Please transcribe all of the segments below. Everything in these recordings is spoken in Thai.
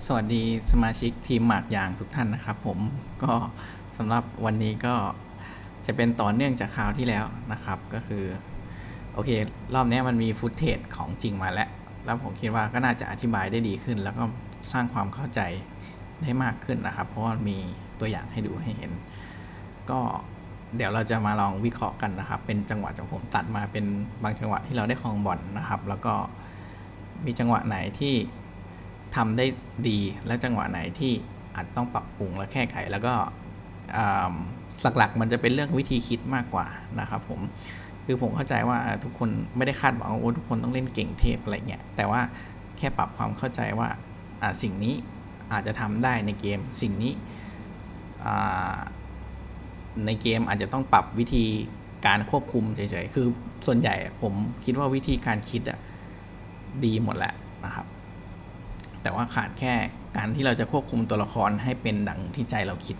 สวัสดีสมาชิกทีมหมากยางทุกท่านนะครับผมก็สำหรับวันนี้ก็จะเป็นต่อเนื่องจากคราวที่แล้วนะครับ ก็คือ โอเค รอบนี้มันมีฟุตเทจของจริงมาแล้ว แล้วผมคิดว่าก็น่าจะอธิบายได้ดีขึ้น แล้วก็สร้างความเข้าใจได้มากขึ้นนะครับ เพราะว่ามีตัวอย่างให้ดูให้เห็น ก็เดี๋ยวเราจะมาลองวิเคราะห์กันนะครับ เป็นจังหวะจากผมตัดมาเป็นบางจังหวะที่เราได้ครองบอลนะครับ แล้วก็มีจังหวะไหนที่ ทำได้ดีและจังหวะไหนที่อาจต้องปรับปรุงและแก้ไขแล้วก็หลักๆมันจะเป็นเรื่องวิธีคิดมากกว่านะครับผมคือผมเข้าใจว่าทุกคนไม่ได้คาดหวังว่าทุกคนต้องเล่นเก่งเทพอะไรเงี้ยแต่ว่าแค่ปรับความเข้าใจว่าสิ่งนี้อาจจะทำได้ในเกมสิ่งนี้ในเกมอาจจะต้องปรับวิธีการควบคุมเฉยๆคือส่วนใหญ่ผมคิดว่าวิธีการคิดอะดีหมดแหละนะครับ แต่ว่าขาดแค่การที่เราจะควบคุมตัวละครให้เป็นดังที่ใจเราคิด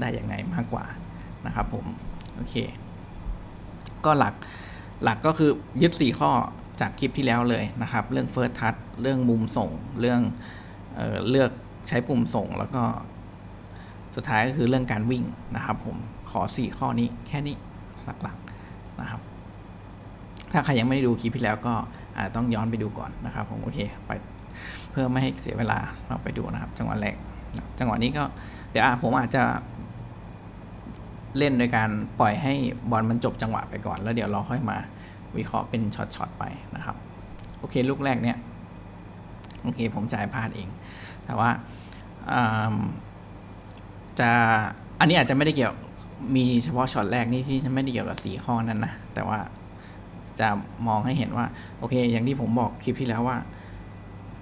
ได้ยังไงมากกว่านะครับผมโอเค ก็หลักหลักก็คือยึด 4 ข้อจากคลิปที่แล้วเลยนะครับ เรื่อง First Touch เรื่องมุมส่ง เรื่องเออเลือกใช้ปุ่มส่ง แล้วก็สุดท้ายก็คือเรื่องการวิ่งนะครับผมขอ 4 ข้อนี้แค่นี้หลักๆนะครับ ถ้าใครยังไม่ได้ดูคลิปที่แล้วก็อาจจะต้องย้อนไปดูก่อนนะครับผมโอเคไป พื่อไม่ให้เสียเวลาเราไปดูนะครับ จังหวะแรก จังหวะนี้ก็เดี๋ยวผมอาจจะ เล่นโดยการปล่อยให้บอลมันจบจังหวะไปก่อน แล้วเดี๋ยวเราค่อยมาวิเคราะห์เป็นช็อตๆไปนะครับ โอเคลูกแรกเนี่ยโอเคผมจ่ายพลาดเอง แต่ว่าอ่าจะอันนี้อาจจะไม่ได้เกี่ยวมีเฉพาะช็อตแรกนี่ที่ไม่ได้เกี่ยวกับสีข้อนั้นนะแต่ว่าจะมองให้เห็นว่า โอเค อย่างที่ผมบอกคลิปที่แล้วว่า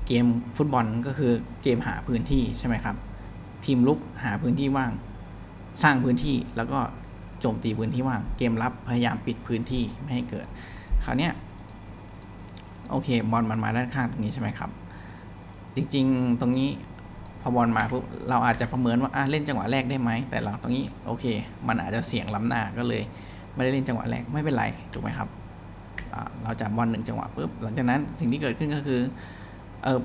เกมฟุตบอลก็คือเกมหาพื้นที่ใช่ไหมครับ ทีมลุกหาพื้นที่ว่าง สร้างพื้นที่แล้วก็โจมตีพื้นที่ว่าง เกมรับพยายามปิดพื้นที่ไม่ให้เกิด คราวเนี้ยโอเคบอลมันมาด้านข้างตรงนี้ใช่ไหมครับ จริงๆ ตรงนี้พอบอลมาปุ๊บเราอาจจะประเมินว่าอะเล่นจังหวะแรกได้ไหมแต่เราตรงนี้โอเค มันอาจจะเสี่ยงล้ำหน้าก็เลย ไม่ได้เล่นจังหวะแรกไม่เป็นไรถูกไหมครับเราจับบอลหนึ่งจังหวะปุ๊บหลังจากนั้นสิ่งที่เกิดขึ้นก็คือ เออ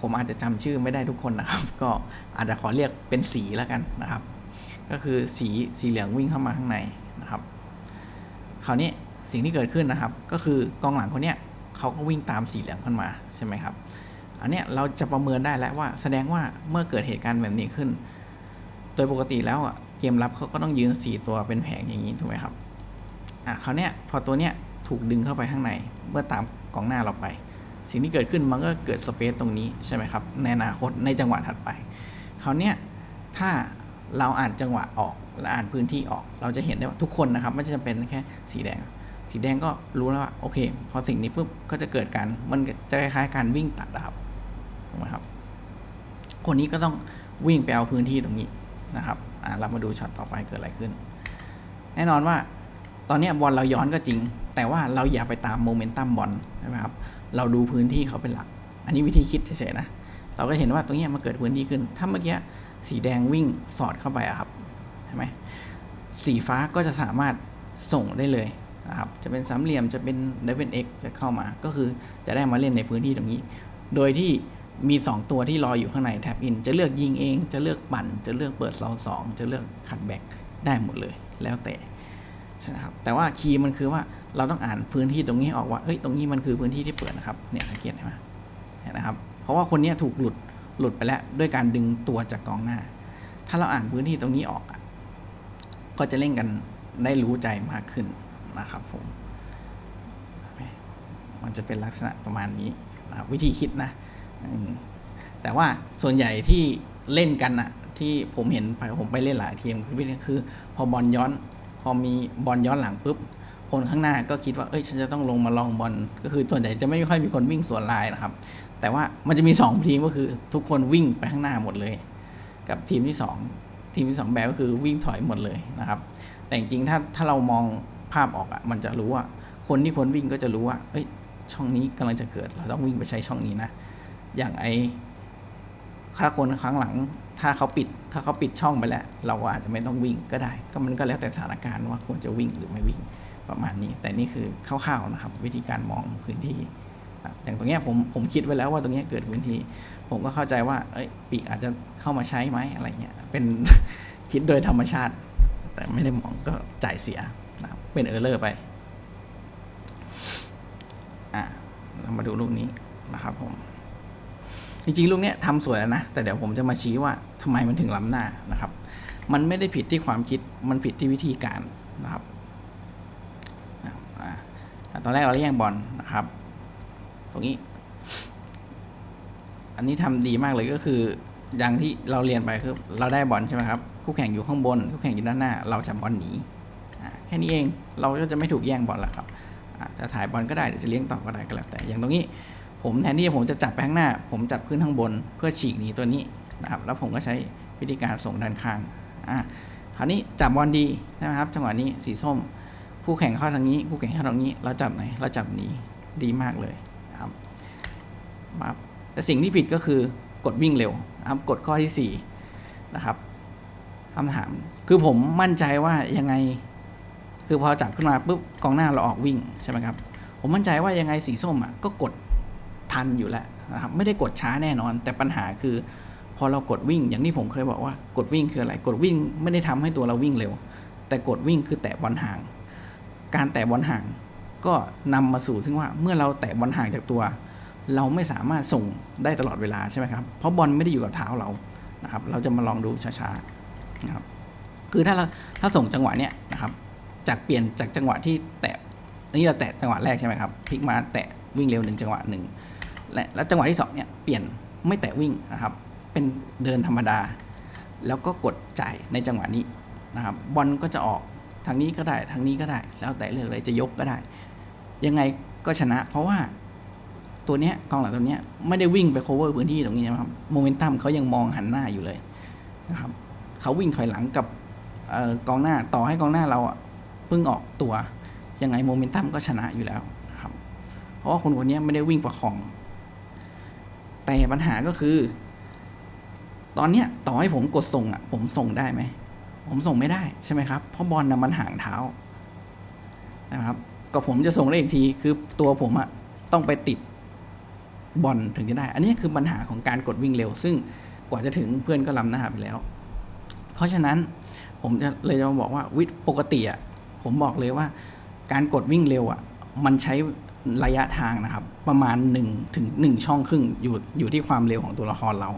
ผมอาจจะจำชื่อไม่ได้ทุกคนนะครับ ก็อาจจะขอเรียกเป็นสีแล้วกันนะครับ ก็คือสีสีเหลืองวิ่งเข้ามาข้างในนะครับคราวนี้สิ่งที่เกิดขึ้นนะครับ ก็คือกองหลังคนเนี้ยเขาก็วิ่งตามสีเหลืองขึ้นมาใช่ไหมครับ อันเนี้ยเราจะประเมินได้แล้วว่าแสดงว่าเมื่อเกิดเหตุการณ์แบบนี้ขึ้น โดยปกติแล้วอะเกมรับเขาก็ต้องยืนสีตัวเป็นแผงอย่างนี้ถูกไหมครับอะคราวเนี้ยพอตัวเนี้ยถูกดึงเข้าไปข้างในเมื่อตามกองหน้าเราไป สิ่งที่เกิดขึ้นมันก็เกิดสเปซตรงนี้ใช่ไหมครับ ในอนาคตในจังหวะถัดไปคราวนี้ถ้าเราอ่านจังหวะออกและอ่านพื้นที่ออก เราจะเห็นได้ว่าทุกคนนะครับไม่จำเป็นแค่สีแดง สีแดงก็รู้แล้วว่าโอเค พอสิ่งนี้ปุ๊บก็จะเกิดการมันจะคล้ายๆการวิ่งตัดอะครับถูกไหมครับ คนนี้ก็ต้องวิ่งไปเอาพื้นที่ตรงนี้นะครับอ่าเรามาดูช็อตต่อไปเกิดอะไรขึ้น แน่นอนว่าตอนนี้บอลเราย้อนก็จริง แต่ว่าเราอย่าไปตามโมเมนตัมบอลใช่ไหมครับเราดูพื้นที่เขาเป็นหลัก อันนี้วิธีคิดเฉยๆนะเราก็เห็นว่าตรงนี้มันเกิดพื้นที่ขึ้น ถ้าเมื่อกี้สีแดงวิ่งสอดเข้าไปอะครับใช่ไหมสีฟ้าก็จะสามารถส่งได้เลยนะครับจะเป็นสามเหลี่ยมจะเป็น d e v i n X จะเข้ามา ก็คือจะได้มาเล่นในพื้นที่ตรงนี้ โดยที่มี 2 ตัวที่รออยู่ข้างในแท็บอินจะเลือกยิงเอง จะเลือกปั่น จะเลือกเปิดเสาสองจะเลือกขัดแบ็กได้หมดเลย แล้วแต่ ใช่ไหมครับแต่ว่าคีย์มันคือว่าเราต้องอ่านพื้นที่ตรงนี้ออกว่าเอ้ยตรงนี้มันคือพื้นที่ที่เปิดนะครับเนี่ยสังเกตเห็นไหมเห็นนะครับ เพราะว่าคนนี้ถูกหลุดหลุดไปแล้วด้วยการดึงตัวจากกองหน้า ถ้าเราอ่านพื้นที่ตรงนี้ออกก็จะเล่นกันได้รู้ใจมากขึ้นนะครับผมมันจะเป็นลักษณะประมาณนี้นะครับวิธีคิดนะแต่ว่าส่วนใหญ่ที่เล่นกันอะที่ผมเห็นไปผมไปเล่นหลายทีมคือพอบอลย้อน พอมีบอลย้อนหลังปุ๊บคนข้างหน้าก็คิดว่าเอ้ยฉันจะต้องลงมาลองบอลก็คือส่วนใหญ่จะไม่ค่อยมีคนวิ่งสวนลายนะครับ แต่ว่ามันจะมีสองทีมก็คือทุกคนวิ่งไปข้างหน้าหมดเลย กับทีมที่สองทีมที่สองแบบก็คือวิ่งถอยหมดเลยนะครับ แต่จริงๆถ้าถ้าเรามองภาพออกอะ่ะมันจะรู้ว่าคนที่ควรวิ่งก็จะรู้ว่าเอ้ยช่องนี้กำลังจะเกิด เราต้องวิ่งไปใช้ช่องนี้นะ อย่างไอถ้าคนข้างหลัง ถ้าเขาปิดถ้าเขาปิดช่องไปแล้ว เราก็อาจจะไม่ต้องวิ่งก็ได้ ก็มันก็แล้วแต่สถานการณ์ว่าควรจะวิ่งหรือไม่วิ่งประมาณนี้ แต่นี่คือคร่าวๆนะครับ วิธีการมองพื้นที่อย่างตรงนี้ผมผมคิดไว้แล้วว่าตรงนี้เกิดพื้นที่ ผมก็เข้าใจว่าเอ้ยปีกอาจจะเข้ามาใช้ไหมอะไรเงี้ยเป็นคิดโดยธรรมชาติ แต่ไม่ได้มองก็จ่ายเสียนะเป็นเออร์เลอร์ไปอะเรามาดูลูกนี้นะครับผมจริงๆลูกเนี้ยทำสวยแล้วนะ แต่เดี๋ยวผมจะมาชี้ว่า ทำไมมันถึงล้ำหน้านะครับ มันไม่ได้ผิดที่ความคิดมันผิดที่วิธีการนะครับตอนแรกเราแย่งบอลนะครับ ตรงนี้ อันนี้ทำดีมากเลยก็คือ อย่างที่เราเรียนไปคือเราได้บอลใช่ไหมครับคู่แข่งอยู่ข้างบนคู่แข่งอยู่ด้านหน้า เราจะบบอลหนีแค่นี้เองเราก็จะไม่ถูกแย่งบอลแล้วครับจะถ่ายบอลก็ได้หรือจะเลี้ยงต่อก็ได้ก็แล้วแต่อย่างตรงนี้ ผมแทนที่ผมจะจับไปข้างหน้า ผมจับขึ้นข้างบน เพื่อฉีกหนีตัวนี้ นะครับแล้วผมก็ใช้วิธีการส่งด้านข้างอะคราวนี้จับบอลดีใช่ไหมครับจังหวะนี้สีส้ม ผู้แข่งเข้าทางนี้ ผู้แข่งเข้าทางนี้เราจับไหนเราจับนี้ดีมากเลยครับมาแต่สิ่งที่ผิดก็คือกดวิ่งเร็วครับกดข้อที่สี่นะครับคำถามคือผมมั่นใจว่ายังไง คือพอจับขึ้นมาปุ๊บกองหน้าเราออกวิ่งใช่ไหมครับผมมั่นใจว่ายังไงสีส้มอะก็กดทันอยู่แล้วนะครับไม่ได้กดช้าแน่นอน แต่ปัญหาคือ พอเรากดวิ่งอย่างที่ผมเคยบอกว่ากดวิ่งคืออะไร กดวิ่งไม่ได้ทำให้ตัวเราวิ่งเร็ว แต่กดวิ่งคือแตะบอลห่าง การแตะบอลห่างก็นำมาสู่ซึ่งว่าเมื่อเราแตะบอลห่างจากตัว เราไม่สามารถส่งได้ตลอดเวลาใช่ไหมครับเพราะบอลไม่ได้อยู่กับเท้าเรานะครับเราจะมาลองดูช้าๆนะครับคือถ้าเราถ้าส่งจังหวะเนี้ยนะครับจากเปลี่ยนจากจังหวะที่แตะนนี้เราแตะจังหวะแรกใช่ไหมครับพลิกมาแตะวิ่งเร็วหนึ่งจังหวะหนึ่งและแล้วจังหวะที่สองเนี่ยเปลี่ยนไม่แตะวิ่งนะครับ เป็นเดินธรรมดา แล้วก็กดจ่ายในจังหวะนี้นะครับบอลก็จะออกทางนี้ก็ได้ทางนี้ก็ได้ แล้วแต่เลือกเลยจะยกก็ได้ ยังไงก็ชนะ เพราะว่าตัวเนี้ยกองหลังตัวเนี้ยไม่ได้วิ่งไป cover พื้นที่ตรงนี้นะครับโมเมนตัมเขายังมองหันหน้าอยู่เลยนะครับเขาวิ่งถอยหลังกับออกองหน้าต่อให้กองหน้าเราเพิ่งออกตัวยังไงโมเมนตัมก็ชนะอยู่แล้วนะครับเพราะว่าคนคนนี้ไม่ได้วิ่งประคอง แต่ปัญหาก็คือ ตอนเนี้ยต่อให้ผมกดส่งอะ ผมส่งได้ไหม ผมส่งไม่ได้ใช่ไหมครับ เพราะบอลนะมันห่างเท้านะครับ ก็ผมจะส่งได้อีกทีคือตัวผมอะต้องไปติดบอลถึงจะได้ อันนี้คือปัญหาของการกดวิ่งเร็ว ซึ่งกว่าจะถึงเพื่อนก็ล้ำหน้าไปแล้ว เพราะฉะนั้นผมจะเลยจะมาบอกว่าวิปกติอะผมบอกเลยว่า การกดวิ่งเร็วอะมันใช้ระยะทางนะครับ ประมาณ1ถึง1ช่องครึ่งอยู่อยู่ที่ความเร็วของตัวละครเรา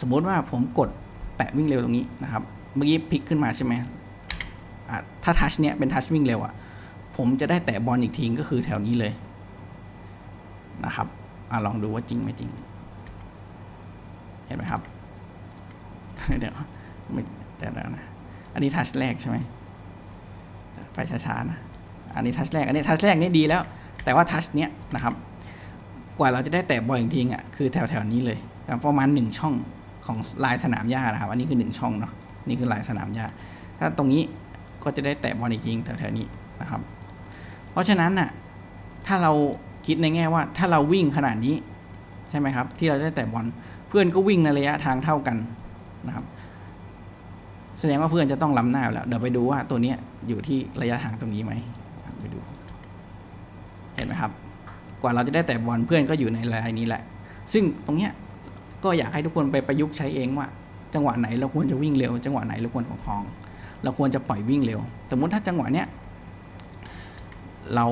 สมมติว่าผมกดแตะวิ่งเร็วตรงนี้นะครับ เมื่อกี้พลิกขึ้นมาใช่ไหมถ้าทัชเนี้ยเป็นทัชวิ่งเร็วอะผมจะได้แตะบอลอีกทีก็คือแถวนี้เลยนะครับอลองดูว่าจริงไม่จริง เห็นไหมครับ เดี๋ยวไม่เดี๋ยวนะ อันนี้ทัชแรกใช่ไหมไปช้าๆนะ อันนี้ทัชแรก อันนี้ทัชแรกนี่ดีแล้ว แต่ว่าทัชเนี้ยนะครับ กว่าเราจะได้แตะบอลอีกทีอะ คือแถวๆนี้เลย ประมาณหนึ่งช่อง ของลายสนามหญ้านะครับ อันนี้คือหนึ่งช่องเนาะนี่คือลายสนามหญ้าถ้าตรงนี้ก็จะได้แตะบอลอีกทีแถวๆนี้นะครับ เพราะฉะนั้นน่ะถ้าเราคิดในแง่ว่าถ้าเราวิ่งขนาดนี้ใช่ไหมครับ ที่เราได้แตะบอลเพื่อนก็วิ่งในระยะทางเท่ากันนะครับ แสดงว่าเพื่อนจะต้องล้ำหน้าแล้ว เดี๋ยวไปดูว่าตัวนี้อยู่ที่ระยะทางตรงนี้ไหมไปดู เห็นไหมครับ กว่าเราจะได้แต่บอลเพื่อนก็อยู่ในรายนี้แหละ ซึ่งตรงเนี้ย ก็อยากให้ทุกคนไปประยุกต์ใช้เองว่า จังหวะไหนเราควรจะวิ่งเร็ว จังหวะไหนเราควรประคอง เราควรจะปล่อยวิ่งเร็ว สมมติถ้าจังหวะเนี้ยเรา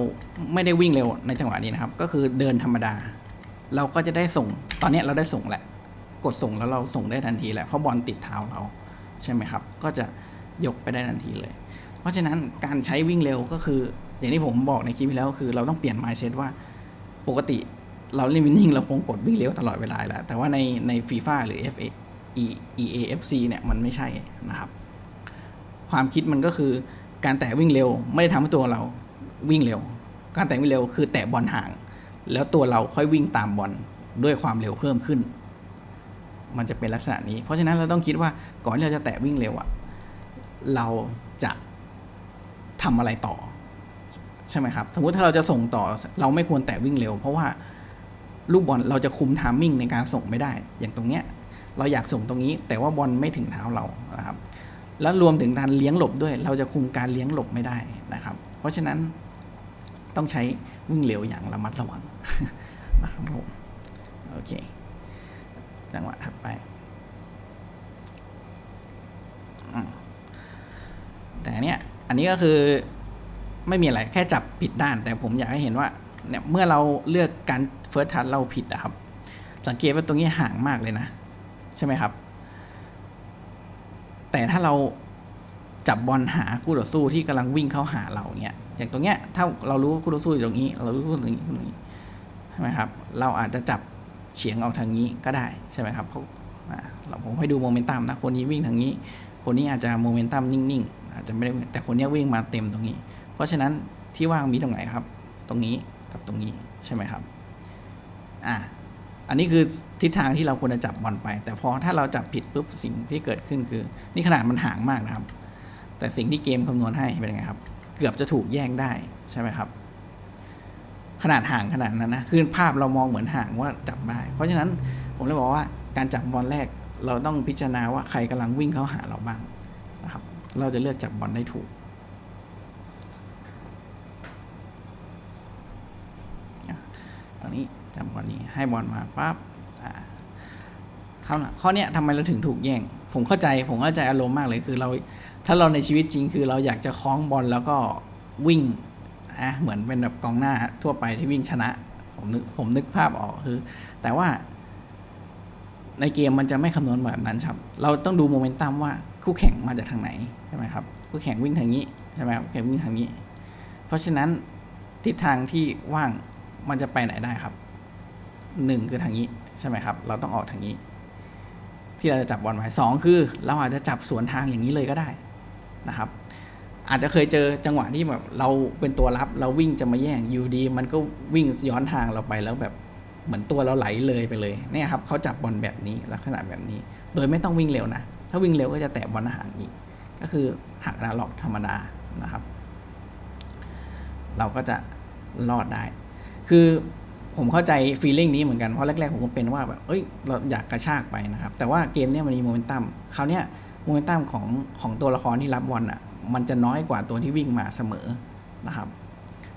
ไม่ได้วิ่งเร็วในจังหวะนี้นะครับ ก็คือเดินธรรมดา เราก็จะได้ส่ง ตอนนี้เราได้ส่งแหละ กดส่งแล้วเราส่งได้ทันทีแหละ เพราะบอลติดเท้าเราใช่ไหมครับ ก็จะยกไปได้ทันทีเลย เพราะฉะนั้นการใช้วิ่งเร็วก็คือ อย่างที่ผมบอกในคลิปที่แล้วคือเราต้องเปลี่ยน mindset ว่าปกติ เราเล่นวินนิ่งเราคงกดวิ่งเร็วตลอดเวลาแล้ว แต่ว่าในในฟีฟ่าหรือ FA EAFC เนี่ยมันไม่ใช่นะครับ ความคิดมันก็คือการแตะวิ่งเร็วไม่ได้ทำให้ตัวเราวิ่งเร็ว การแตะวิ่งเร็วคือแตะบอลห่าง แล้วตัวเราค่อยวิ่งตามบอลด้วยความเร็วเพิ่มขึ้น มันจะเป็นลักษณะนี้ เพราะฉะนั้นเราต้องคิดว่าก่อนที่เราจะแตะวิ่งเร็วอะเราจะทำอะไรต่อ ใช่ไหมครับ สมมุติถ้าเราจะส่งต่อเราไม่ควรแตะวิ่งเร็ว เพราะว่า ลูกบอลเราจะคุมทามมิ่งในการส่งไม่ได้ อย่างตรงเนี้ยเราอยากส่งตรงนี้ แต่ว่าบอลไม่ถึงเท้าเรานะครับแล้วรวมถึงการเลี้ยงหลบด้วย เราจะคุมการเลี้ยงหลบไม่ได้นะครับ เพราะฉะนั้นต้องใช้วิ่งเร็วอย่างระมัดระวังนะครับผมโอเค จังหวะถัดไปแต่เนี้ยอันนี้ก็คือไม่มีอะไรแค่จับผิดด้าน แต่ผมอยากให้เห็นว่าเนี่ยเมื่อเราเลือกการ ฟิร์สทัชเราผิดอะครับ สังเกตว่าตรงนี้ห่างมากเลยนะ ใช่ไหมครับ แต่ถ้าเราจับบอลหาคู่ต่อสู้ที่กำลังวิ่งเข้าหาเราเนี่ยอย่างตรงเนี้ยถ้าเรารู้ว่าคู่ต่อสู้อยู่ตรงนี้ เรารู้ว่าตรงนี้ตรงนี้ใช่ไหมครับ เราอาจจะจับเฉียงออกทางนี้ก็ได้ใช่ไหมครับเพราะเราผมให้ดูโมเมนตัมนะคนนี้วิ่งทางนี้ คนนี้อาจจะโมเมนตัมนิ่งๆ อาจจะไม่ได้แต่คนนี้วิ่งมาเต็มตรงนี้ เพราะฉะนั้นที่ว่างมีตรงไหนครับ ตรงนี้กับตรงนี้ใช่ไหมครับ อ่าอันนี้คือทิศทางที่เราควรจะจับบอลไป แต่พอถ้าเราจับผิดปุ๊บสิ่งที่เกิดขึ้นคือ นี่ขนาดมันห่างมากนะครับ แต่สิ่งที่เกมคำนวณให้เป็นยังไงครับ เกือบจะถูกแย่งได้ใช่ไหมครับ ขนาดห่างขนาดนั้นนะคือภาพเรามองเหมือนห่างว่าจับได้ เพราะฉะนั้นผมเลยบอกว่าการจับบอลแรกเราต้องพิจารณาว่าใครกำลังวิ่งเข้าหาเราบ้างนะครับ เราจะเลือกจับบอลได้ถูกตอนนี้ จับบอนี้ให้บอลมาปั๊บอ่าข้าข้อเนี้ยทำไมเราถึงถูกแย่ง ผมเข้าใจผมเข้าใจอารมณ์มากเลยคือเราถ้าเราในชีวิตจริงคือเราอยากจะคล้องบอลแล้วก็วิ่งอะเหมือนเป็นแบบกองหน้าทั่วไปที่วิ่งชนะ ผมนึกผมนึกภาพออกคือ แต่ว่า ในเกมมันจะไม่คำนวณแบบนั้นครับ เราต้องดูโมเมนตัมว่าคู่แข่งมาจากทางไหนใช่ไหมครับคู่แข่งวิ่งทางนี้ใช่ไหมครับคู่แข่งวิ่งทางนี้ เพราะฉะนั้นทิศทางที่ว่างมันจะไปไหนได้ครับ หนึ่งคือทางนี้ใช่ไหมครับ เราต้องออกทางนี้ ที่เราจะจับบอลไว้สองคือเราอาจจะจับสวนทางอย่างนี้เลยก็ได้นะครับ อาจจะเคยเจอจังหวะที่แบบเราเป็นตัวรับเราวิ่งจะมาแย่งยูดี มันก็วิ่งย้อนทางเราไปแล้วแบบเหมือนตัวเราไหลเลยไปเลยเนี่ยครับเขาจับบอลแบบนี้ลักษณะแบบนี้ โดยไม่ต้องวิ่งเร็วนะ ถ้าวิ่งเร็วก็จะแตะบอลห่างอีก ก็คือหักนาล็อกธรรมดานะครับ เราก็จะรอดได้ คือ ผมเข้าใจฟีลลิ่งนี้เหมือนกัน เพราะแรกๆ ผมก็เป็นว่าแบบเอ้ยเราอยากกระชากไปนะครับ แต่ว่าเกมเนี้ยมันมีโมเมนตัมคราวเนี้ยโมเมนตัมของของตัวละครที่รับบอลอะมันจะน้อยกว่าตัวที่วิ่งมาเสมอนะครับ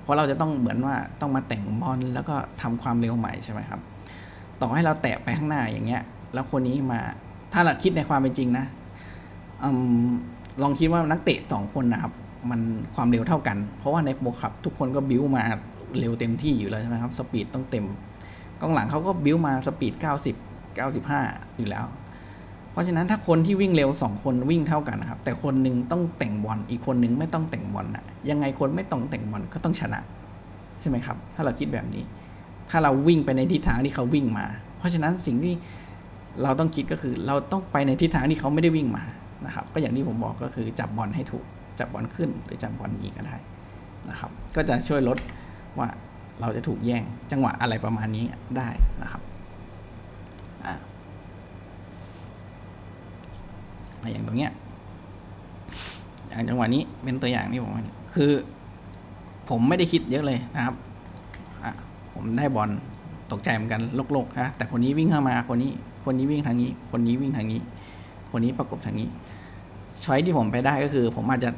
เพราะเราจะต้องเหมือนว่าต้องมาแต่งบอลแล้วก็ทำความเร็วใหม่ใช่ไหมครับ ต่อให้เราแตะไปข้างหน้าอย่างเงี้ย แล้วคนนี้มาถ้าเราคิดในความเป็นจริงนะอลองคิดว่านักเตะสองคนนะครับ มันความเร็วเท่ากัน เพราะว่าในโปรขับทุกคนก็บิ้วมา เร็วเต็มที่อยู่แล้วใช่ไหมครับ สปีดต้องเต็ม กองหลังเขาก็บิ้วมาสปีด 90 95 อยู่แล้ว เพราะฉะนั้นถ้าคนที่วิ่งเร็ว 2 คนวิ่งเท่ากันนะครับ แต่คนหนึ่งต้องแต่งบอลอีกคนหนึ่งไม่ต้องแต่งบอลนะยังไงคนไม่ต้องแต่งบอลก็ต้องชนะใช่ไหมครับ ถ้าเราคิดแบบนี้ ถ้าเราวิ่งไปในทิศทางที่เขาวิ่งมา เพราะฉะนั้นสิ่งที่เราต้องคิดก็คือเราต้องไปในทิศทางที่เขาไม่ได้วิ่งมานะครับ ก็อย่างที่ผมบอกก็คือจับบอลให้ถูกจับบอลขึ้นหรือจับบอลหนีก็ได้นะครับ ก็จะช่วยลด ว่าเราจะถูกแย่งจังหวะอะไรประมาณนี้ได้นะครับอ่าอย่างตรงเนี้ยอย่างจังหวะนี้เป็นตัวอย่างที่ผมคือ ผมไม่ได้คิดเยอะเลยนะครับผมได้บอลตกใจเหมือนกันโลกๆนะแต่คนนี้วิ่งเข้ามาคนนี้ คนนี้วิ่งทางนี้ คนนี้วิ่งทางนี้ คนนี้ประกบทางนี้ช้อยที่ผมไปได้ก็คือ ผมอาจจะ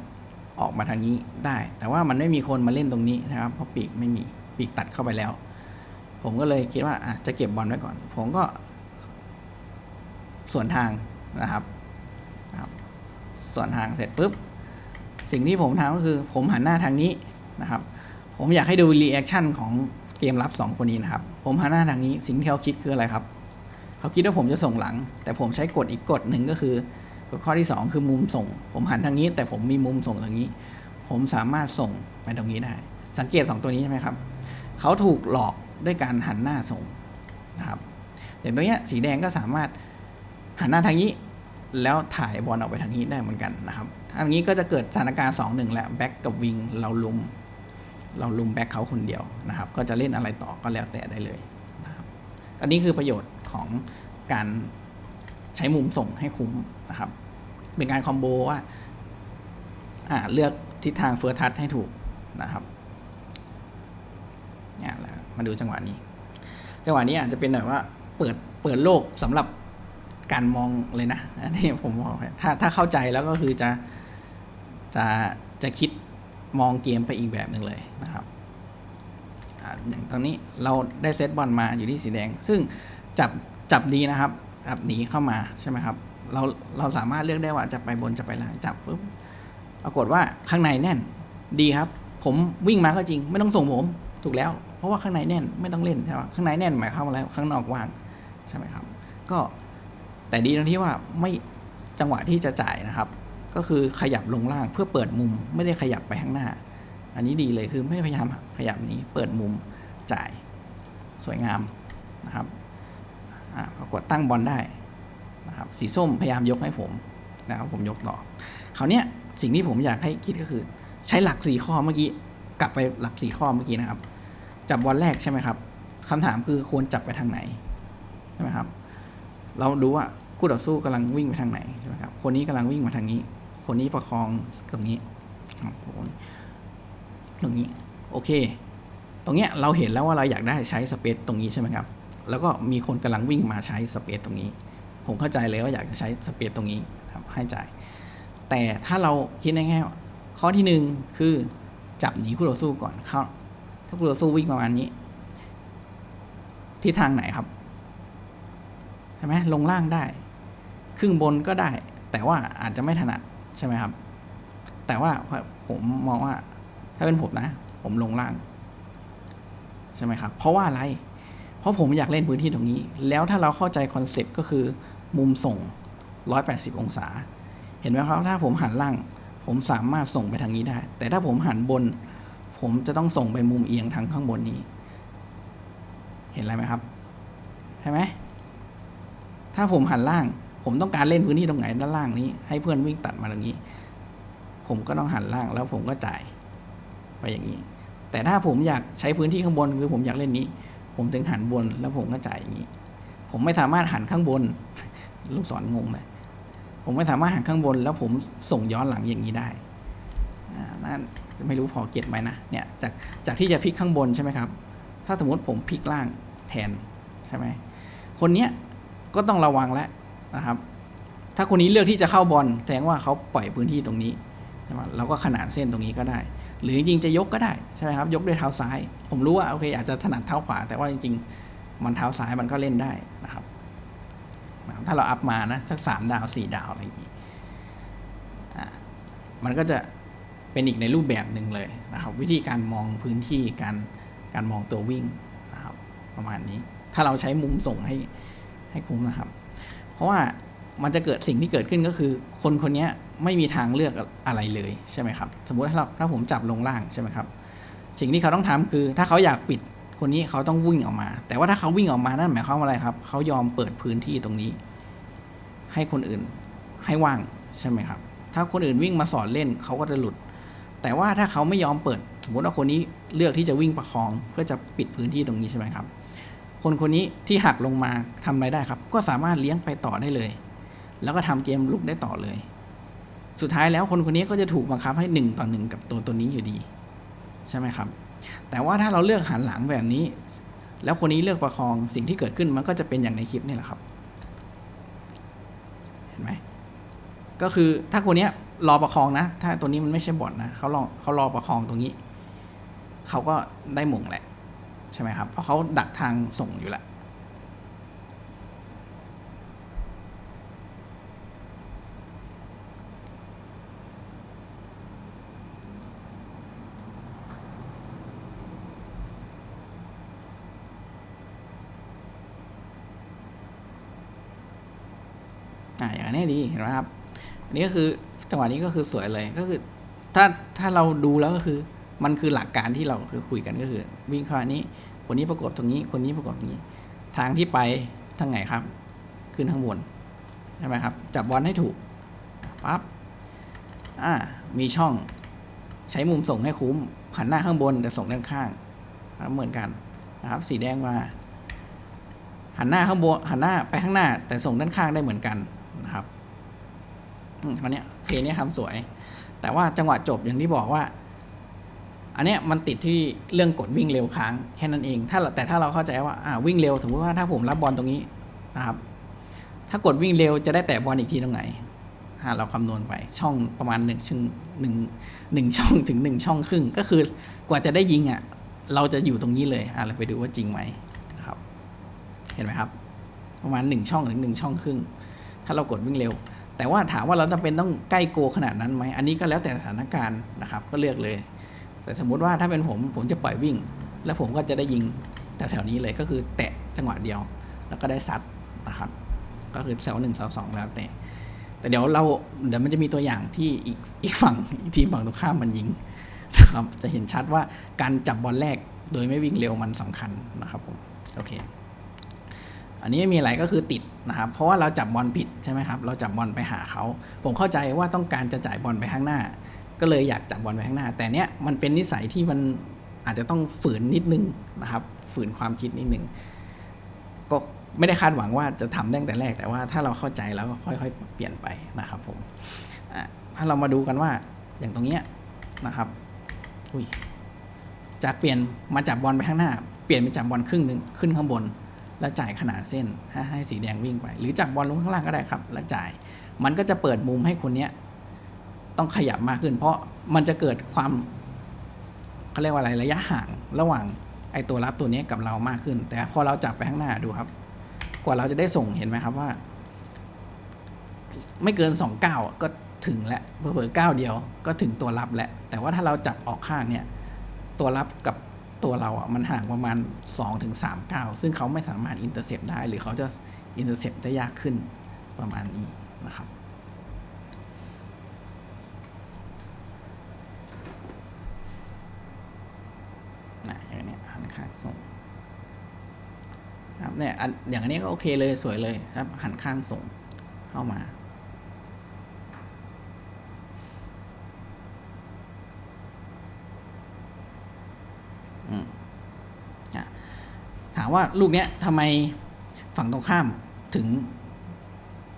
ออกมาทางนี้ได้ แต่ว่ามันไม่มีคนมาเล่นตรงนี้นะครับเพราะปีกไม่มีปีกตัดเข้าไปแล้ว ผมก็เลยคิดว่าอะจะเก็บบอลไว้ก่อน ผมก็ ส่วนทางนะครับนะครับ ส่วนทางเสร็จปุ๊บสิ่งที่ผมทำก็คือผมหันหน้าทางนี้นะครับ ผมอยากให้ดูรีแอคชั่นของเกมรับ 2 คนนี้นะครับ ผมหันหน้าทางนี้สิ่งที่เขาคิดคืออะไรครับ เขาคิดว่าผมจะส่งหลัง แต่ผมใช้กฎอีกกฎหนึ่งก็คือ ข้อที่ 2 คือมุมส่ง ผมหันทางนี้ แต่ผมมีมุมส่งทางนี้ ผมสามารถส่งไปตรงนี้ได้ สังเกต 2 ตัวนี้ใช่ไหมครับเขาถูกหลอกด้วยการหันหน้าส่งนะครับอย่างตัวเนี้ยสีแดงก็สามารถหันหน้าทางนี้ แล้วถ่ายบอลออกไปทางนี้ได้เหมือนกันนะครับทางนี้ก็จะเกิดสถานการณ์2 1แหล้วแบ็กกับวิงเราลุมเราลุมแบ็กเขาคนเดียวนะครับ ก็จะเล่นอะไรต่อก็แล้วแต่ได้เลยนะครับอันนี้คือประโยชน์ของการใช้มุมส่งให้คุ้มนะครับ เป็นการคอมโบว่าอ่าเลือกทิศทางเฟิร์สทัชให้ถูกนะครับนี่แหละมาดูจังหวะนี้ จังหวะนี้อาจจะเป็นแบบว่าเปิดเปิดโลกสำหรับการมองเลยนะอันนี้ผมบอกให้ถ้าถ้าเข้าใจแล้วก็คือจะจะจะคิดมองเกมไปอีกแบบหนึ่งเลยนะครับอย่างตอนนี้เราได้เซตบอลมาอยู่ที่สีแดง ซึ่งจับจับดีนะครับจับหนีเข้ามาใช่ไหมครับ เราเราสามารถเลือกได้ว่าจะไปบนจะไปล่างจับปุ๊บปรากฏว่าข้างในแน่นดีครับ ผมวิ่งมาก็จริง ไม่ต้องส่งผมถูกแล้ว เพราะว่าข้างในแน่นไม่ต้องเล่นใช่ไหมข้างในแน่นหมายความว่าอะไรข้างนอกว่างใช่ไหมครับ ก็แต่ดีตรงที่ว่าไม่จังหวะที่จะจ่ายนะครับ ก็คือขยับลงล่างเพื่อเปิดมุม ไม่ได้ขยับไปข้างหน้า อันนี้ดีเลยคือไม่ได้พยายามขยับนี้เปิดมุมจ่ายสวยงามนะครับปรากฏตั้งบอลได้ นะครับสีส้มพยายามยกให้ผมนะครับผมยกต่อคราวนี้สิ่งที่ผมอยากให้คิดก็คือ ใช้หลักสี่ข้อเมื่อกี้กลับไปหลักสี่ข้อเมื่อกี้นะครับ จับบอลแรกใช่ไหมครับคำถามคือควรจับไปทางไหนใช่ไหมครับ เราดูว่าคู่ต่อสู้กำลังวิ่งไปทางไหนใช่ไหมครับคนนี้กำลังวิ่งมาทางนี้ คนนี้ประคองตรงนี้ตรงนี้โอเค ตรงเนี้ยเราเห็นแล้วว่าเราอยากได้ใช้สเปซตรงนี้ใช่ไหมครับ แล้วก็มีคนกำลังวิ่งมาใช้สเปซตรงนี้ ผมเข้าใจเลยว่าอยากจะใช้สเปซตรงนี้ครับให้จ่าย แต่ถ้าเราคิดในแง่ข้อที่หนึ่งคือจับหนีคู่ต่อสู้ก่อนเข้าถ้าคู่ต่อสู้วิ่งประมาณนี้ทิศทางไหนครับใช่ไหมลงล่างได้ ครึ่งบนก็ได้ แต่ว่าอาจจะไม่ถนัดใช่ไหมครับ แต่ว่าผมมองว่าถ้าเป็นผมนะ ผมลงล่าง ใช่ไหมครับ เพราะว่าอะไร เพราะผมอยากเล่นพื้นที่ตรงนี้ แล้วถ้าเราเข้าใจคอนเซปต์ก็คือมุมส่ง 180 องศา เห็นไหมครับ ถ้าผมหันล่าง ผมสามารถส่งไปทางนี้ได้ แต่ถ้าผมหันบน ผมจะต้องส่งไปมุมเอียงทางข้างบนนี้ เห็นอะไรไหมครับใช่ไหมถ้าผมหันล่าง ผมต้องการเล่นพื้นที่ตรงไหนด้านล่างนี้ ให้เพื่อนวิ่งตัดมาตรงนี้ ผมก็ต้องหันล่างแล้วผมก็จ่ายไปอย่างนี้ แต่ถ้าผมอยากใช้พื้นที่ข้างบนคือผมอยากเล่นนี้ ผมถึงหันบนแล้วผมก็จ่ายอย่างนี้ ผมไม่สามารถหันข้างบน ลูกศรงงเลยผมไม่สามารถหันข้างบน แล้วผมส่งย้อนหลังอย่างนี้ได้นั่นไม่รู้พอเก็ตไหมนะ เนี่ยจากจากที่จะพลิกข้างบนใช่ไหมครับ ถ้าสมมติผมพลิกล่างแทนใช่ไหม คนเนี้ยก็ต้องระวังแล้วนะครับ ถ้าคนนี้เลือกที่จะเข้าบอลแสดงว่าเขาปล่อยพื้นที่ตรงนี้ใช่ไหมเราก็ขนานเส้นตรงนี้ก็ได้ หรือจริงๆจะยกก็ได้ใช่ไหมครับยกด้วยเท้าซ้าย ผมรู้ว่าโอเคอาจจะถนัดเท้าขวา แต่ว่าจริงๆ มันเท้าซ้ายมันก็เล่นได้นะครับถ้าเราอัพมานะสักสามดาวสี่ดาวอะไรอย่างนี้มันก็จะเป็นอีกในรูปแบบหนึ่งเลยนะครับ วิธีการมองพื้นที่การการมองตัววิ่งนะครับ ประมาณนี้ ถ้าเราใช้มุมส่งให้ให้คุ้มนะครับ เพราะว่ามันจะเกิดสิ่งที่เกิดขึ้นก็คือ คนคนนี้ ไม่มีทางเลือกอะไรเลยใช่ไหมครับ สมมติถ้าเราถ้าผมจับลงล่างใช่ไหมครับ สิ่งที่เขาต้องทำคือ ถ้าเขาอยากปิดคนนี้เขาต้องวิ่งออกมา แต่ว่าถ้าเขาวิ่งออกมานั่นหมายความว่าอะไรครับ เขายอมเปิดพื้นที่ตรงนี้ ให้คนอื่นให้ว่างใช่ไหมครับ ถ้าคนอื่นวิ่งมาสอนเล่นเขาก็จะหลุด แต่ว่าถ้าเขาไม่ยอมเปิด สมมติว่าคนนี้เลือกที่จะวิ่งประคองเพื่อจะปิดพื้นที่ตรงนี้ใช่ไหมครับ คนคนนี้ที่หักลงมาทำอะไรได้ครับ ก็สามารถเลี้ยงไปต่อได้เลย แล้วก็ทำเกมลุกได้ต่อเลย สุดท้ายแล้วคนคนนี้ก็จะถูกบังคับให้หนึ่งต่อหนึ่งกับตัวตัวนี้อยู่ดี ใช่ไหมครับ แต่ว่าถ้าเราเลือกหันหลังแบบนี้ แล้วคนนี้เลือกประคองสิ่งที่เกิดขึ้นมันก็จะเป็นอย่างในคลิปนี่แหละครับ เห็นไหมก็คือถ้าคนนี้รอประคองนะ ถ้าตัวนี้มันไม่ใช่บอทนะเขารอเขารอประคองตรงนี้เขาก็ได้หมงแหละใช่ไหมครับเพราะเขาดักทางส่งอยู่แหละ อ่าอย่างนี้ดีเห็นไหมครับอันนี้ก็คือจังหวะนี้ก็คือสวยเลยก็คือ ถ้าถ้าเราดูแล้วก็คือ มันคือหลักการที่เราคือคุยกันก็คือ วิ่งเข้าอันนี้ คนนี้ประกบตรงนี้ คนนี้ประกบตรงนี้ ทางที่ไปทางไหนครับ ขึ้นข้างบนใช่ไหมครับจับบอลให้ถูกปั๊บอ่ามีช่องใช้มุมส่งให้คุ้มหันหน้าข้างบนแต่ส่งด้านข้างเหมือนกันนะครับ สีแดงมา หันหน้าข้างบนหันหน้าไปข้างหน้าแต่ส่งด้านข้างได้เหมือนกัน นะครับอันเนี้ยเพลงนี้ทำสวย แต่ว่าจังหวะจบอย่างที่บอกว่า อันเนี้ยมันติดที่เรื่องกดวิ่งเร็วค้างแค่นั้นเอง ถ้าแต่ถ้าเราเข้าใจว่าอ่าวิ่งเร็ว สมมุติว่าถ้าผมรับบอลตรงนี้นะครับ ถ้ากดวิ่งเร็วจะได้แตะบอลอีกทีตรงไหนอ่าเราคำนวณไปช่องประมาณหนึ่งช่องหนึ่งหนึ่งช่องถึงหนึ่งช่องครึ่ง ก็คือกว่าจะได้ยิงอะ เราจะอยู่ตรงนี้เลยอะเราไปดูว่าจริงไหมนะครับ เห็นไหมครับ ประมาณหนึ่งช่องถึงหนึ่งช่องครึ่ง ถ้าเรากดวิ่งเร็ว แต่ว่าถามว่าเราจำเป็นต้องใกล้โกขนาดนั้นไหมอันนี้ก็แล้วแต่สถานการณ์นะครับก็เลือกเลย แต่สมมุติว่าถ้าเป็นผมผมจะปล่อยวิ่ง แล้วผมก็จะได้ยิงแถวๆนี้เลยก็คือแตะจังหวะเดียว แล้วก็ได้ซัดนะครับก็คือเสาหนึ่งเสาสองแล้วแต่แต่เดี๋ยวเราเดี๋ยวมันจะมีตัวอย่างที่อีกอีกฝั่งอีกทีมฝั่งตรงข้ามมันยิงนะครับจะเห็นชัดว่าการจับบอลแรกโดยไม่วิ่งเร็วมันสำคัญนะครับผมโอเค อันนี้ไม่มีอะไรก็คือติดนะครับ เพราะว่าเราจับบอลผิดใช่ไหมครับ เราจับบอลไปหาเขา ผมเข้าใจว่าต้องการจะจ่ายบอลไปข้างหน้า ก็เลยอยากจับบอลไปข้างหน้า แต่เนี้ยมันเป็นนิสัยที่มันอาจจะต้องฝืนนิดนึงนะครับ ฝืนความคิดนิดนึง ก็ไม่ได้คาดหวังว่าจะทำตั้งแต่แรก แต่ว่าถ้าเราเข้าใจแล้วก็ค่อย ๆ เปลี่ยนไปนะครับผมถ้าเรามาดูกันว่าอย่างตรงเนี้ยนะครับ อุ้ยจากเปลี่ยนมาจับบอลไปข้างหน้า เปลี่ยนเป็นจับบอลครึ่งหนึ่งขึ้นข้างบน แล้วจ่ายขนาดเส้นให้สีแดงวิ่งไป หรือจับบอลลงข้างล่างก็ได้ครับ แล้วจ่ายมันก็จะเปิดมุมให้คนเนี้ยต้องขยับมากขึ้น เพราะมันจะเกิดความเขาเรียกว่าอะไรระยะห่างระหว่างไอ้ตัวรับตัวนี้กับเรามากขึ้น แต่พอเราจับไปข้างหน้าดูครับ กว่าเราจะได้ส่งเห็นไหมครับว่า ไม่เกินสองเก้าก็ถึงแล้วเผลอๆเก้าเดียวก็ถึงตัวรับแล้วแต่ว่าถ้าเราจับออกข้างเนี่ยตัวรับกับ ตัวเราอะมันห่างประมาณ 2-3ถึง3ก้าวซึ่งเขาไม่สามารถอินเตอร์เซปได้ หรือเขาจะอินเตอร์เซปได้ยากขึ้นประมาณนี้นะครับนะอย่างนี้หันข้างส่งครับเนี่ยอย่างอันนี้ก็โอเคเลยสวยเลยครับหันข้างส่งเข้ามา อืมอะถาม ว่าลูกเนี้ยทำไมฝั่งตรงข้ามถึง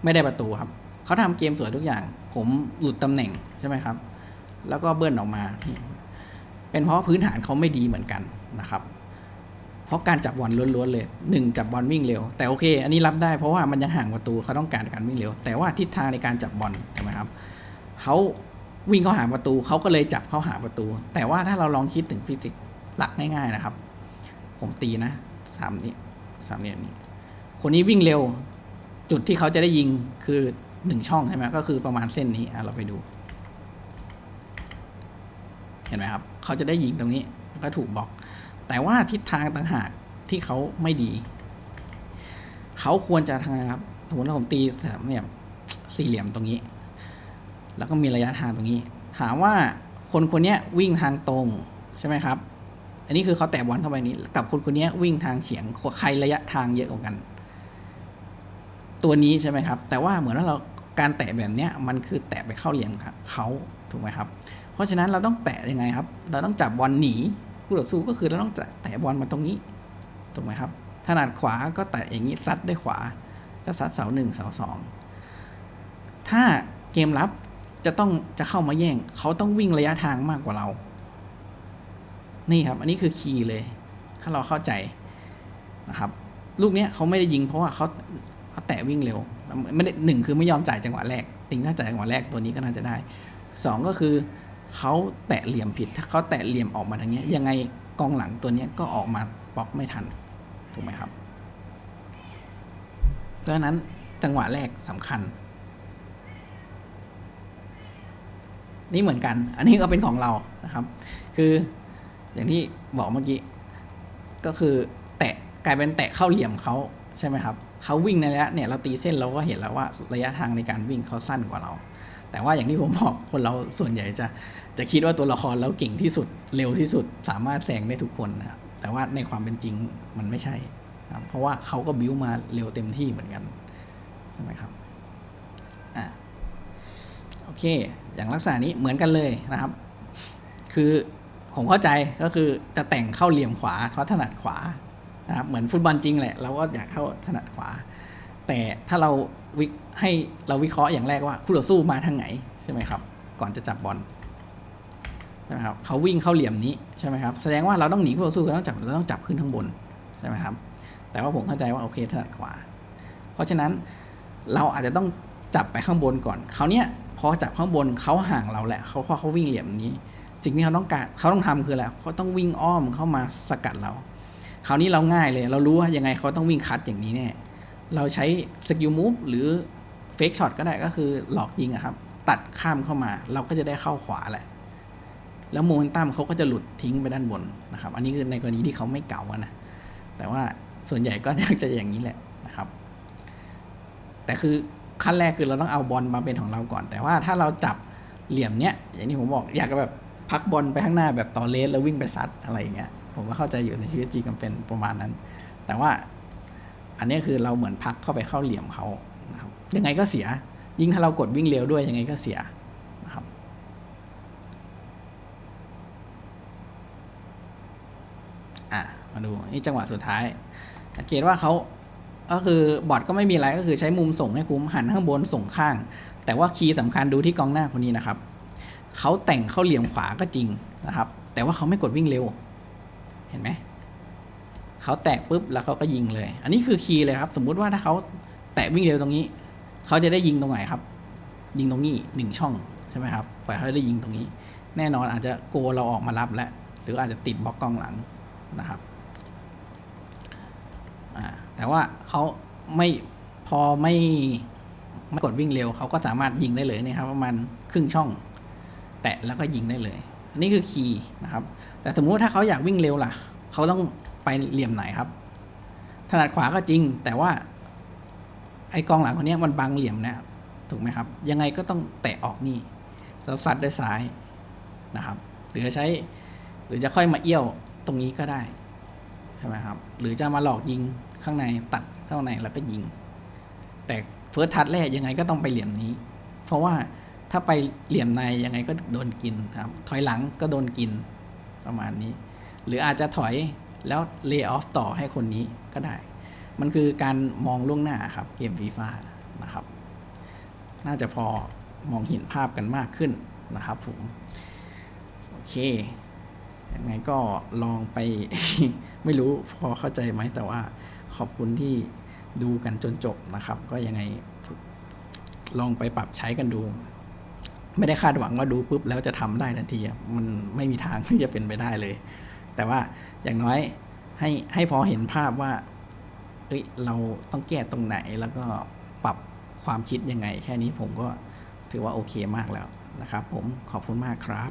ไม่ได้ประตูครับ เขาทำเกมสวยทุกอย่าง ผมหลุดตำแหน่งใช่ไหมครับ แล้วก็เบิ้ลออกมา เป็นเพราะพื้นฐานเขาไม่ดีเหมือนกันนะครับ เพราะการจับบอลล้วนๆเลยหนึ่งจับบอลวิ่งเร็ว แต่โอเค อันนี้รับได้เพราะว่ามันยังห่างประตูเขาต้องการการวิ่งเร็ว แต่ว่าทิศทางในการจับบอลใช่ไหมครับเขาวิ่งเข้าหาประตูเขาก็เลยจับเข้าหาประตู แต่ว่าถ้าเราลองคิดถึงฟิสิกส์หลักง่ายๆนะครับ ผมตีนะ สามนี้สามเหลี่ยมนี้ คนนี้วิ่งเร็ว จุดที่เขาจะได้ยิงคือหนึ่งช่องใช่ไหมก็คือประมาณเส้นนี้เราไปดู เห็นไหมครับ เขาจะได้ยิงตรงนี้ก็ถูกบล็อก แต่ว่าทิศทางต่างหากที่เขาไม่ดี เขาควรจะทำไงครับสมมติว่าผมตีสามเหลี่ยมสี่เหลี่ยมตรงนี้ แล้วก็มีระยะทางตรงนี้ ถามว่าคนคนนี้วิ่งทางตรงใช่ไหมครับ อันนี้คือเขาแตะบอลเข้าไปนี้กับคนคนนี้วิ่งทางเฉียงใครระยะทางเยอะกว่ากัน ตัวนี้ใช่ไหมครับ แต่ว่าเหมือนว่าเราการแตะแบบเนี้ยมันคือแตะไปเข้าเหลี่ยมเขาถูกไหมครับ เพราะฉะนั้นเราต้องแตะยังไงครับ เราต้องจับบอลหนีคู่ต่อสู้ก็คือเราต้องแตะบอลมาตรงนี้ถูกไหมครับถนัดขวาก็แตะอย่างนี้ซัดด้วยขวาจะซัดเสาหนึ่งเสาสองถ้าเกมรับจะต้องจะเข้ามาแย่ง เขาต้องวิ่งระยะทางมากกว่าเรา นี่ครับ อันนี้คือคีย์เลย ถ้าเราเข้าใจนะครับ ลูกเนี้ยเขาไม่ได้ยิงเพราะว่าเขาเขาแตะวิ่งเร็วไม่ได้หนึ่งคือไม่ยอมจ่ายจังหวะแรกติงถ้าจ่ายจังหวะแรกตัวนี้ก็น่าจะได้สองก็คือเขาแตะเหลี่ยมผิด ถ้าเขาแตะเหลี่ยมออกมาทางเนี้ยยังไงกองหลังตัวเนี้ยก็ออกมาบล็อกไม่ทันถูกไหมครับดังนั้นจังหวะแรกสำคัญ นี่เหมือนกัน อันนี้ก็เป็นของเรานะครับ คือ อย่างที่บอกเมื่อกี้ ก็คือแตะกลายเป็นแตะเข้าเหลี่ยมเขาใช่ไหมครับเขาวิ่งในระยะเนี่ยเราตีเส้นเราก็เห็นแล้วว่าระยะทางในการวิ่งเขาสั้นกว่าเรา แต่ว่าอย่างที่ผมบอกคนเราส่วนใหญ่จะจะคิดว่าตัวละครเราเก่งที่สุดเร็วที่สุดสามารถแซงได้ทุกคนนะครับแต่ว่าในความเป็นจริงมันไม่ใช่ครับเพราะว่าเขาก็บิ้วมาเร็วเต็มที่เหมือนกันใช่ไหมครับอะโอเค อย่างลักษณะนี้เหมือนกันเลยนะครับ คือ ผมเข้าใจก็คือจะแต่งเข้าเหลี่ยมขวาเพราะถนัดขวานะครับเหมือนฟุตบอลจริงแหละเราก็อยากเข้าถนัดขวา แต่ถ้าเราวิให้เราวิเคราะห์อย่างแรกว่าคู่ต่อสู้มาทางไหนใช่ไหมครับ ก่อนจะจับบอลใช่ไหมครับเขาวิ่งเข้าเหลี่ยมนี้ใช่ไหมครับแสดงว่าเราต้องหนีคู่ต่อสู้เราต้องจับเราต้องจับขึ้นข้างบนใช่ไหมครับ แต่ว่าผมเข้าใจว่าโอเคถนัดขวา เพราะฉะนั้นเราอาจจะต้องจับไปข้างบนก่อนเขาวเนี้ยพอจับข้างบนเขาห่างเราแหละเขาพอเขาวิ่งเหลี่ยมนี้ สิ่งที่เขาต้องการเขาต้องทำคืออะไรเขาต้องวิ่งอ้อมเข้ามาสกัดเรา คราวนี้เราง่ายเลย เรารู้ว่ายังไงเขาต้องวิ่งคัดอย่างนี้แน่เราใช้สกิลมูฟหรือเฟกช็อตก็ได้ก็คือหลอกยิงอะครับ ตัดข้ามเข้ามา เราก็จะได้เข้าขวาแหละ แล้วโมเมนตัมเขาก็จะหลุดทิ้งไปด้านบนนะครับ อันนี้คือในกรณีที่เขาไม่เก่านะ แต่ว่าส่วนใหญ่ก็จะอย่างนี้แหละนะครับ แต่คือขั้นแรกคือเราต้องเอาบอลมาเป็นของเราก่อน แต่ว่าถ้าเราจับเหลี่ยมเนี้ยอย่างที่ผมบอกอยากจะแบบ พักบอลไปข้างหน้าแบบต่อเลสแล้ววิ่งไปซัดอะไรอย่างเงี้ยผมก็เข้าใจอยู่ในชีวิตจริงมันเป็นประมาณนั้น แต่ว่าอันนี้คือเราเหมือนพักเข้าไปเข้าเหลี่ยมเขานะครับยังไงก็เสีย ยิ่งถ้าเรากดวิ่งเร็วด้วยยังไงก็เสียนะครับอะมาดูนี่จังหวะสุดท้ายสังเกตว่าเขาก็คือบอทก็ไม่มีอะไรก็คือใช้มุมส่งให้คุ้มหันข้างบนส่งข้าง แต่ว่าคีย์สำคัญดูที่กองหน้าคนนี้นะครับ เขาแต่งเข้าเหลี่ยมขวาก็จริงนะครับ แต่ว่าเขาไม่กดวิ่งเร็ว เห็นไหมเขาแตะปุ๊บแล้วเขาก็ยิงเลย อันนี้คือคีย์เลยครับ สมมุติว่าถ้าเขาแตะวิ่งเร็วตรงนี้ เขาจะได้ยิงตรงไหนครับ ยิงตรงนี้หนึ่งช่องใช่ไหมครับกว่าเขาได้ยิงตรงนี้ แน่นอนอาจจะโกเราออกมารับแล้ว หรืออาจจะติดบล็อกกองหลังนะครับแต่ว่าเขาไม่พอไม่ไม่กดวิ่งเร็วเขาก็สามารถยิงได้เลยนะครับประมาณครึ่งช่อง แตะแล้วก็ยิงได้เลยนนี้คือคีย์นะครับ แต่สมมุติถ้าเขาอยากวิ่งเร็วล่ะ เขาต้องไปเหลี่ยมไหนครับ ถนัดขวาก็จริง แต่ว่า ไอกองหลังคนนี้มันบังเหลี่ยมนะถูกไหมครับ ยังไงก็ต้องแตะออกนี่แล้วซัดด้วยซ้ายนะครับ หรือจะใช้ หรือจะค่อยมาเอี้ยวตรงนี้ก็ได้ใช่ไหมครับ หรือจะมาหลอกยิงข้างในตัดข้างในแล้วก็ยิง แต่เฟิร์สทัชแรกยังไงก็ต้องไปเหลี่ยมนี้ เพราะว่า ถ้าไปเหลี่ยมในยังไงก็โดนกินครับ ถอยหลังก็โดนกินประมาณนี้ หรืออาจจะถอยแล้วเล y off ต่อให้คนนี้ก็ได้ มันคือการมองล่วงหน้าครับเกมฟีฟ่านะครับ น่าจะพอมองเห็นภาพกันมากขึ้นนะครับผม โอเคยังไงก็ลองไป ไม่รู้พอเข้าใจไหมแต่ว่าขอบคุณที่ดูกันจนจบนะครับ ก็ยังไงลองไปปรับใช้กันดู ไม่ได้คาดหวังว่าดูปุ๊บแล้วจะทำได้ทันทีมันไม่มีทางที่จะเป็นไปได้เลย แต่ว่าอย่างน้อยให้ให้พอเห็นภาพว่าเอ้ยเราต้องแก้ตรงไหนแล้วก็ปรับความคิดยังไง แค่นี้ผมก็ถือว่าโอเคมากแล้วนะครับ ผมขอบคุณมากครับ